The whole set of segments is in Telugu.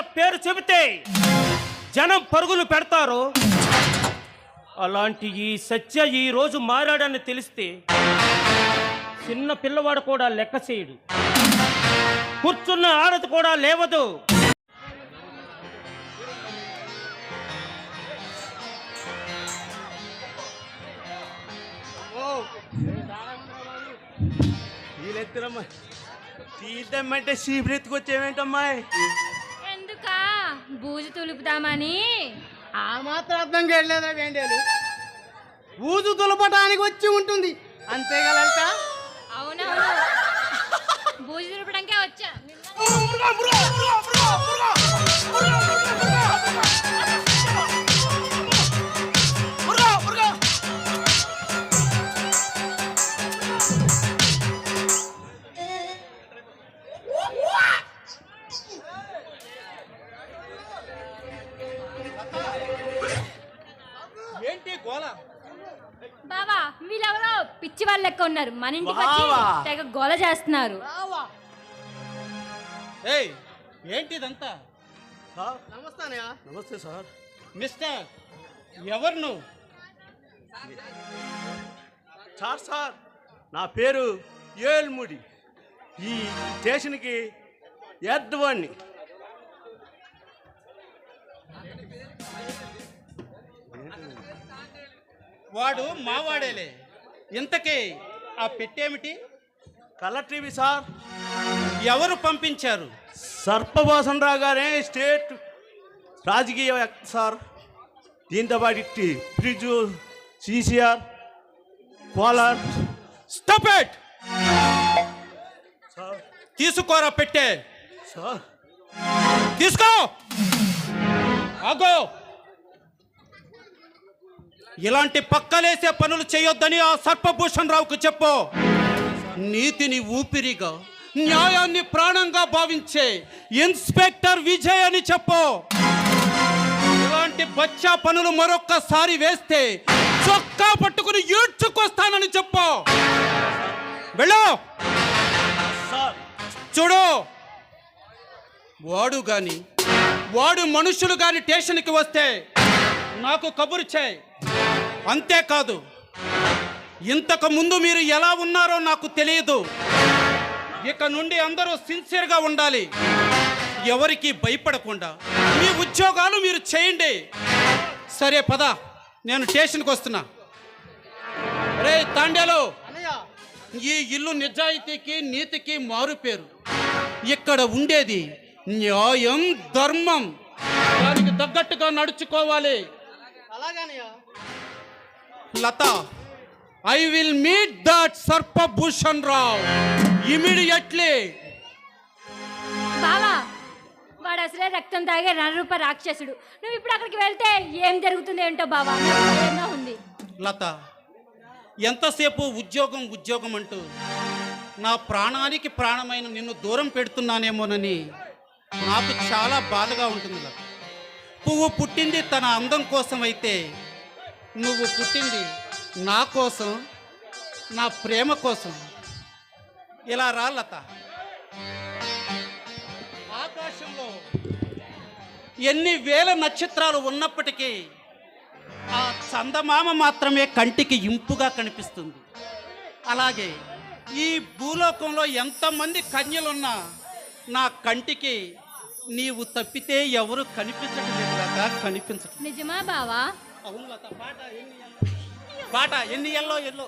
పేరు చెబితే జనం పరుగులు పెడతారు. అలాంటి ఈ సత్య ఈ రోజు మారాడని తెలిస్తే చిన్న పిల్లవాడు కూడా లెక్క చేయడు. కూర్చున్న ఆడది కూడా లేవదు. వీళ్ళెత్తరమ్మా. తీద్దామంటే సీబ్రెత్తుకు బూజు తులుపుదామని. ఆ మాత్రం అర్థం చేయలేదా వేండేలు ఊదు దులపటానికి వచ్చి ఉంటుంది. అంతేగా లలిత అవునవును. బూజు తులపడానికే వచ్చా. ఉన్నారు మన ఇంటికి వచ్చి బావా. తెగ గోల చేస్తున్నారు. ఏయ్ ఏంటి ఇదంతా సార్ నమస్తానయ్య నమస్తే సార్. మిస్టర్ ఎవరు నువ్వు? Sir sir. నా పేరు ఏల్ముడి. ఈ స్టేషన్కి ఎద్దవాణ్ణి వాడు మావాడేలే. ఇంతకీ ఆ పెట్టేమిటి? Colour TV sir. ఎవరు పంపించారు? సర్పభాషన్ రావు గారే స్టేట్ రాజకీయ సార్. దీంతో పాటు ఫ్రిడ్జ్ సీసీఆర్ కోలార్. Stop it sir. తీసుకోరా పెట్టే. సార్. తీసుకో! ఆగో! ఇలాంటి పక్కలేసే పనులు చేయొద్దని ఆ సర్పభూషణ్ రావుకు చెప్పు. నీతిని ఊపిరిగా న్యాయాన్ని ప్రాణంగా భావించే ఇన్స్పెక్టర్ విజయ్ అని చెప్పు. ఇలాంటి బచ్చా పనులు మరొక్కసారి వేస్తే చొక్కా పట్టుకుని ఈడ్చుకొస్తానని చెప్పు. వెళ్ళు. చూడు. వాడు గాని వాడు మనుషులు గాని స్టేషన్కి వస్తే నాకు కబురు చేయి. అంతేకాదు ఇంతకు ముందు మీరు ఎలా ఉన్నారో నాకు తెలియదు. ఇక నుండి అందరూ సిన్సియర్గా ఉండాలి. ఎవరికి భయపడకుండా. మీ ఉద్యోగాలు మీరు చేయండి. సరే పద. నేను స్టేషన్కి వస్తున్నా. రే అన్నయ్య ఈ ఇల్లు నిజాయితీకి నీతికి మారు పేరు. ఇక్కడ ఉండేది న్యాయం ధర్మం. దానికి తగ్గట్టుగా నడుచుకోవాలి. అలాగనయ్య Latha I will meet that Sarpabhushan Rao immediately బావా వాడు అసలే రక్తం తాగే నరూప రాక్షసుడు. నువ్వు ఇప్పుడు అక్కడికి వెళ్తే ఏం జరుగుతుంది ఏంటో బావా? నాకు భయంగా ఉంది. లత ఎంతసేపు ఉద్యోగం ఉద్యోగం అంటూ నా ప్రాణానికి ప్రాణమైన నిన్ను దూరం పెడుతున్నానేమోనని నాకు చాలా బాధగా ఉంటుంది లత. పువ్వు పుట్టింది తన అందం కోసం అయితే నువ్వు పుట్టింది నా కోసం నా ప్రేమ కోసం. ఇలా రా లత. ఆకాశంలో ఎన్ని వేల నక్షత్రాలు ఉన్నప్పటికీ ఆ చందమామ మాత్రమే కంటికి ఇంపుగా కనిపిస్తుంది. అలాగే ఈ భూలోకంలో ఎంతమంది కన్యలున్నా నా కంటికి నీవు తప్పితే ఎవరు కనిపించటం లేదు లత నిజమా బావా? అవును లత బాట ఎన్ని ఎల్లో బాట ఎన్ని ఎల్లో ఎల్లో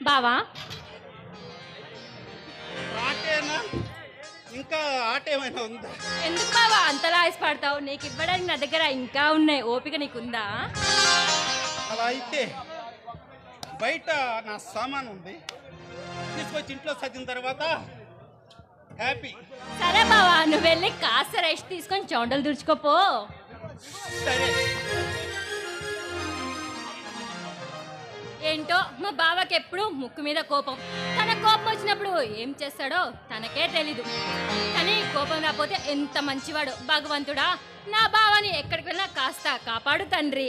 బావా? ఆటేనా? ఇంకా ఆట ఏమైనా ఉందా? ఎందుకు బావా అంతలా ఆశపడతావు నీకు ఇవ్వడానికి నా దగ్గర ఇంకా ఉన్నాయి. ఓపిక నీకుందా? అలా అయితే బయట నా సామాన్ ఉంది. తీసుకొచ్చి ఇంట్లో సర్దిన తర్వాత హ్యాపీ. సరే బావా నువ్వు వెళ్ళి కాస్త రెస్ట్ తీసుకొని చౌండలు దుడుచుకోపో ఏంటో మా బావకి ఎప్పుడు ముక్కు మీద కోపం. తన కోపం వచ్చినప్పుడు ఏం చేస్తాడో తనకే తెలీదు. కానీ కోపం రాకపోతే ఎంత మంచివాడు భగవంతుడా? నా బావని ఎక్కడికి వెళ్ళినా కాస్త కాపాడు తండ్రి.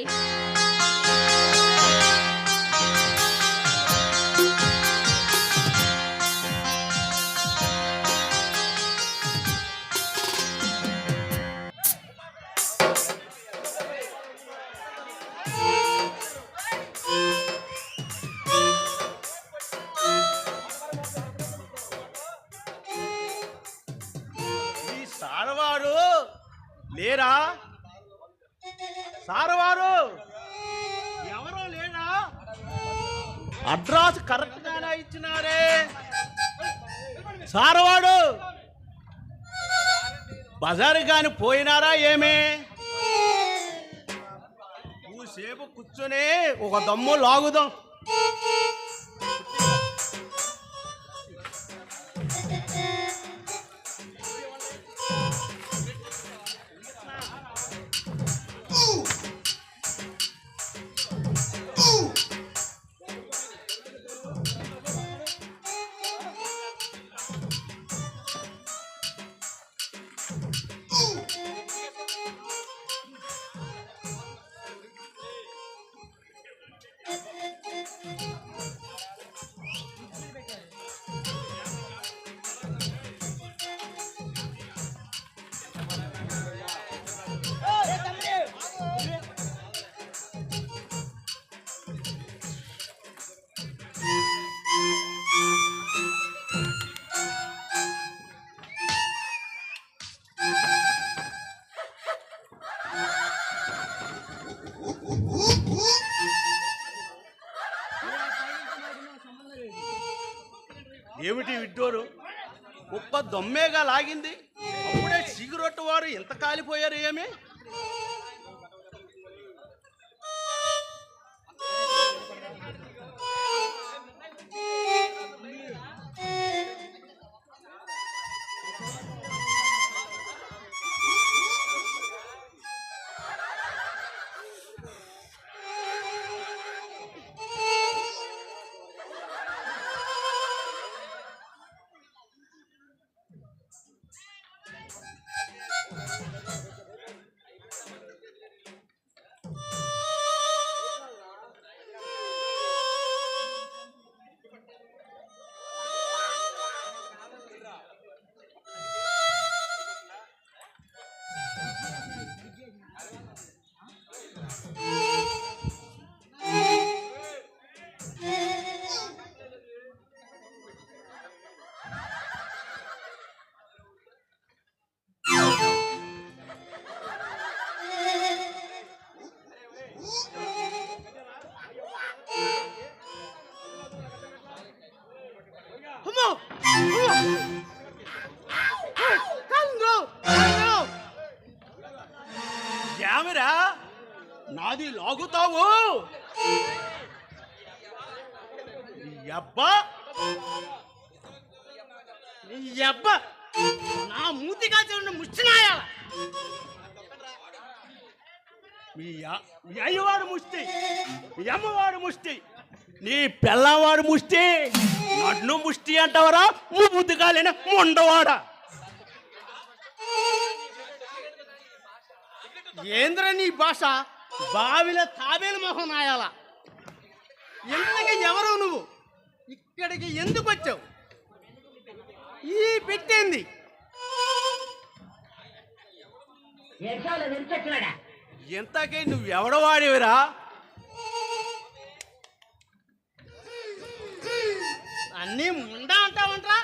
లేరా? సారవారు! ఎవరో లేరా? అడ్రస్ కరెక్ట్ గానే ఇచ్చినారే. సారవాడు! బజారు కాని పోయినారా ఏమే? సేపు కూర్చొని ఒక దమ్ము లాగుదాం. దొమ్మేగా లాగింది అప్పుడే సిగరెట్ వారు ఎంత కాలిపోయారు ఏమి? ఏమిరా నాది లాగుతావు? ఈ అబ్బా నా మూతి కాల్చి ఉన్న మీ అయ్యవాడు ముష్టి మీ అమ్మవాడు ముష్టి నీ పిల్లవాడు ముష్టి నన్ను ముష్టి అంటావరా? ముద్దుగాలిన ముండవాడా? ఏంద్ర నీ భాష? బావిలో తాబేలు మొహం నాయాల. ఎందుకు ఎవరు నువ్వు? ఇక్కడికి ఎందుకు వచ్చావు? ఈ పెట్టింది? ఎంతకీ నువ్వు ఎవడవాడివిరా అన్నీ ముండా అంటావంట్రా?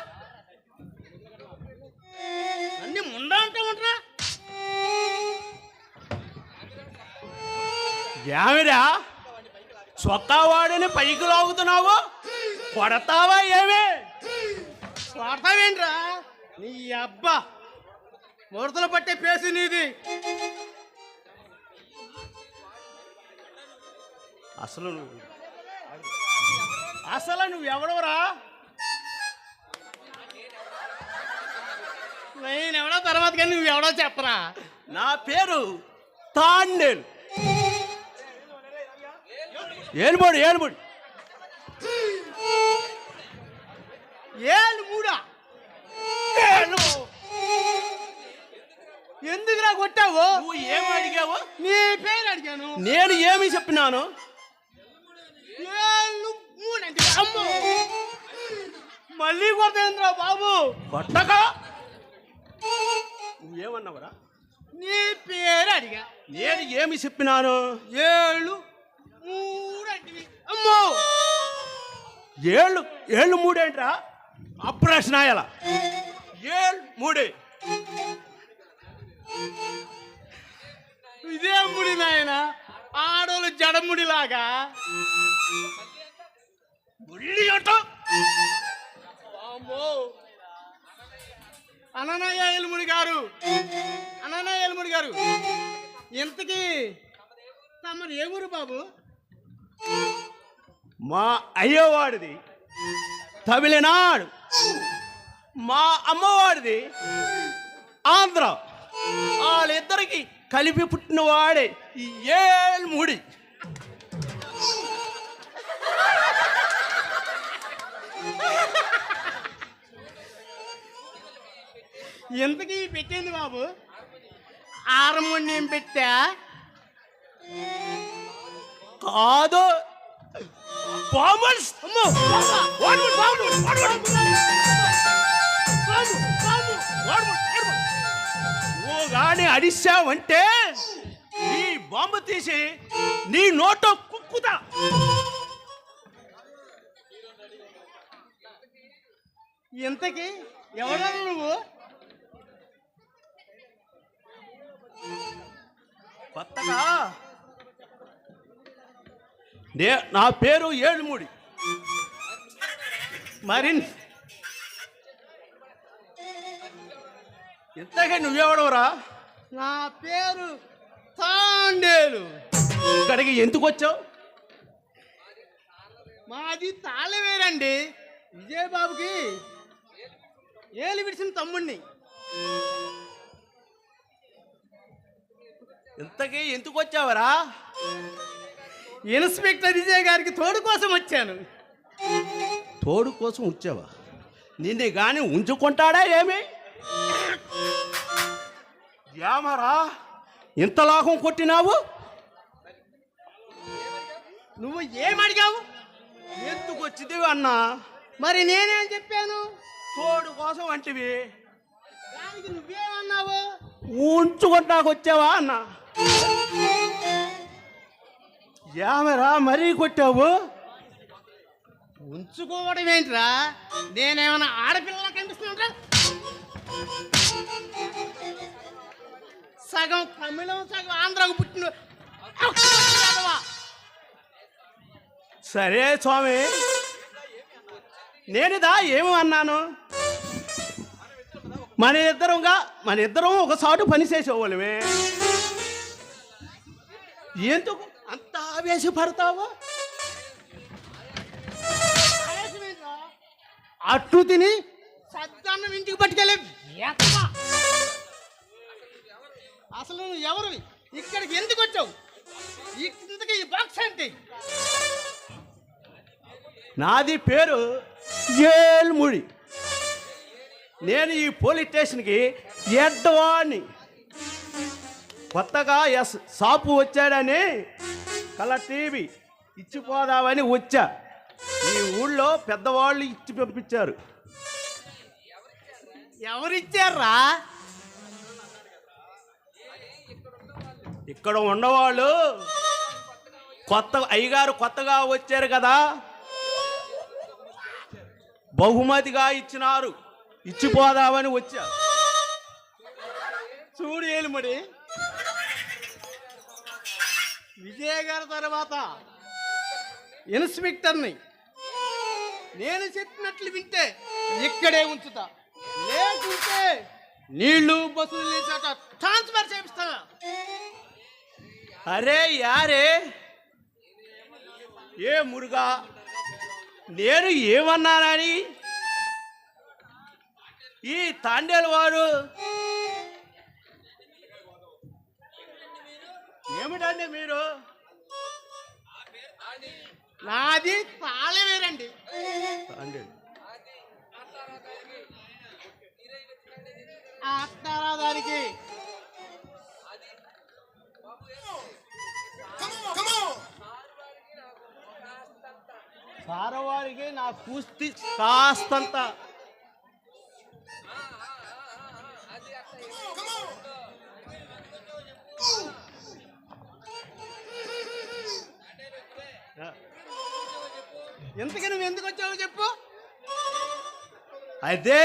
ఏమిరా? చొక్కా వాడిని పైకి లాగుతున్నావు? కొడతావా ఏమే? కొడతావేంట్రా? నీ అబ్బా! ముడతలు పట్టే పేసి నీది. అసలు నువ్వు అసలు నువ్వు ఎవడవరా? నేను ఎవడో తర్వాత కానీ నువ్వు ఎవడో చెప్పరా? నా పేరు తాండేల్. ఏలుబడి ఏలుబడి. ఏళ్ళు మూడా. ఎందుకురా కొట్టావు? నువ్వు ఏమి అడిగావు? నీ పేరు అడిగాను. నేను ఏమి చెప్పినాను? ఏళ్ళు మూడంటే అమ్మో. మళ్ళీ కొడతాంద్రా బాబు? కొట్టక? నువ్వేమన్నావురా? నీ పేరు అడిగా. నేను ఏమి చెప్పినాను? ఏళ్ళు అమ్మో! ఏళ్ళు ఏళ్ళు మూడేంట్రా? అప్రశ్నాయల ఏళ్ళు మూడే. ఇదే ముడి నాయన ఆడోళ్ళు జడముడిలాగా. ముళ్ళి అమ్మో అననయ్య ఎలుముడి గారు. అననయ్య ఎలుముడి గారు. ఇంతకీ తమరు ఏ ఊరు బాబు? మా అయ్యవాడిది తమిళనాడు. మా అమ్మవాడిది ఆంధ్ర. వాళ్ళిద్దరికి కలిపి పుట్టినవాడే ఏల్ముడి. ఇంతకీ పెట్టింది బాబు? ఆరముణ్యం పెట్టా? కాదు. బామర్స్ అమ్మో! వాడు వాడు వాడు ఓ గాని అడిశావంటే ఈ బాంబు తీసి నీ నోటో కుక్కుతా. ఇంతకీ ఎవరు నువ్వు? కొత్తగా నే నా పేరు ఏడుముడి మరి ఇంతగా నువ్వెవడవరా? నా పేరు తాండేలు. ఇక్కడికి ఎందుకు వచ్చావు? మాది తాళవేరండి. విజయబాబుకి ఏలు విడిచిన తమ్ముణ్ణి. ఇంతకీ ఎందుకు వచ్చావరా? ఇన్స్పెక్టర్ విజయ్ గారికి తోడు కోసం వచ్చాను. తోడు కోసం వచ్చావా? నిన్ను గాని ఉంచుకుంటాడా ఏమి? ఏమరా? ఇంత లాభం కొట్టినావు? నువ్వు ఏమడిగావు ఎందుకు వచ్చింది అన్నా? మరి నేనేం చెప్పాను? తోడు కోసం అంటివి. దానికి నువ్వేమన్నావు ఉంచుకుంటాకు వచ్చావా అన్న? ఏమరా మరీ కొట్టావు? ఉంచుకోవడం ఏంట్రా? నేనేమన్నా ఆడపిల్లలా కనిపిస్తున్నా సగం తమిళం సగం ఆంధ్రాకు పుట్టిన. సరే స్వామి. నేనుదా ఏమి అన్నాను? మన ఇద్దరంగా మన ఇద్దరం ఒక సాటు పని చేసేవాళ్ళమే. ఎందుకు అంత ఆవేశపడతావు? అట్టు తిని సద్దన్నం ఇంటికి పట్టుకెళ్ళే అసలు నువ్వు ఎవరివి ఇక్కడికి ఎందుకు వచ్చావు? ఈ ఈ బాక్స్ ఏంటి? నాది పేరు ఏల్ముడి. నేను ఈ పోలీస్ స్టేషన్కి ఎడ్డవాణ్ణి కొత్తగా ఎస్ షాపు వచ్చాడని కలర్ టీవీ ఇచ్చిపోదామని వచ్చా. ఈ ఊళ్ళో పెద్దవాళ్ళు ఇచ్చి పంపించారు. ఎవరిచ్చారా ఇక్కడ ఉన్నవాళ్ళు కొత్త అయ్యగారు కొత్తగా వచ్చారు కదా. బహుమతిగా ఇచ్చినారు. ఇచ్చిపోదామని వచ్చా. చూడు ఏలుమడి. విజయ గారి తర్వాత ఇన్స్పెక్టర్ని నేను చెప్పినట్లు వింటే ఇక్కడే ఉంచుతా. లేకుంటే నీళ్ళు బస్సులు లేచాక ట్రాన్స్ఫర్ చేపిస్తా. అరే యారే! ఏ మురుగా! నేను ఏమన్నానని? ఈ తాండేలు వారు ఏమిటండి మీరు. నాది తాండేలు అత్తరాదానికి సారవారికి నా కుస్తీ కాస్తంత. ఎందుకు నువ్వు ఎందుకు వచ్చావో చెప్పు. అయితే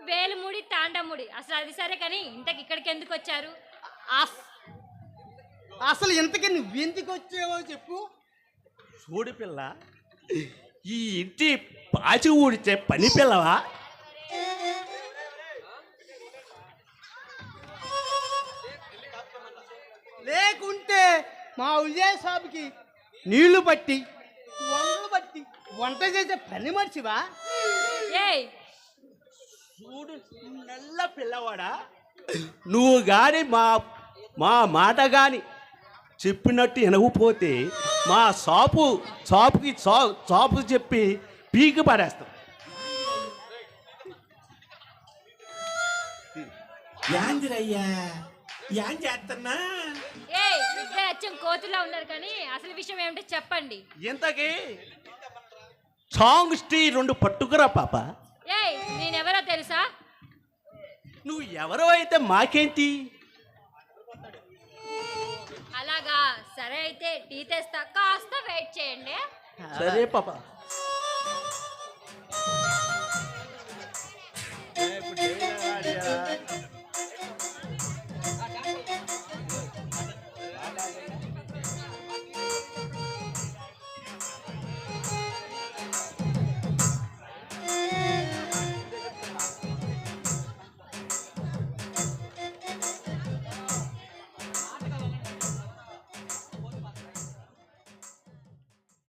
వేలుముడి తాండముడి. అసలు అది సరే కానీ ఇంతకి ఇక్కడికి ఎందుకు వచ్చారు? అస్- అసలు ఇంతకీ నువ్వు ఎందుకు వచ్చావో చెప్పు. చూడు పిల్ల ఈ ఇంటి పాచి ఊడిచే పని పిల్లవా? లేకుంటే మా విజయ సాబుకి నీళ్ళు పట్టి వంటలు పట్టి వంట చేసే పని మర్చివా ఏయ్ చూడు నల్ల పిల్లవాడా? నువ్వు గాని మా మా మాట గాని చెప్పినట్టు వినకపోతే మా షాపు షాపుకి షా షాపు చెప్పి పీకి పడేస్తాం యాందిరయ్యా యాం చేస్తున్నా? అచ్చం కోతులా ఉన్నారు కానీ అసలు విషయం ఏమిటో చెప్పండి. ఇంతకీ? సాంగ్ స్టీ రెండు పట్టుకురా పాప. ఏయ్ నేనెవరో తెలుసా? నువ్వు ఎవరో అయితే మాకేంటి? అలాగా సరే అయితే టీ తెస్తా. కాస్త వెయిట్ చేయండి. సరే పాప.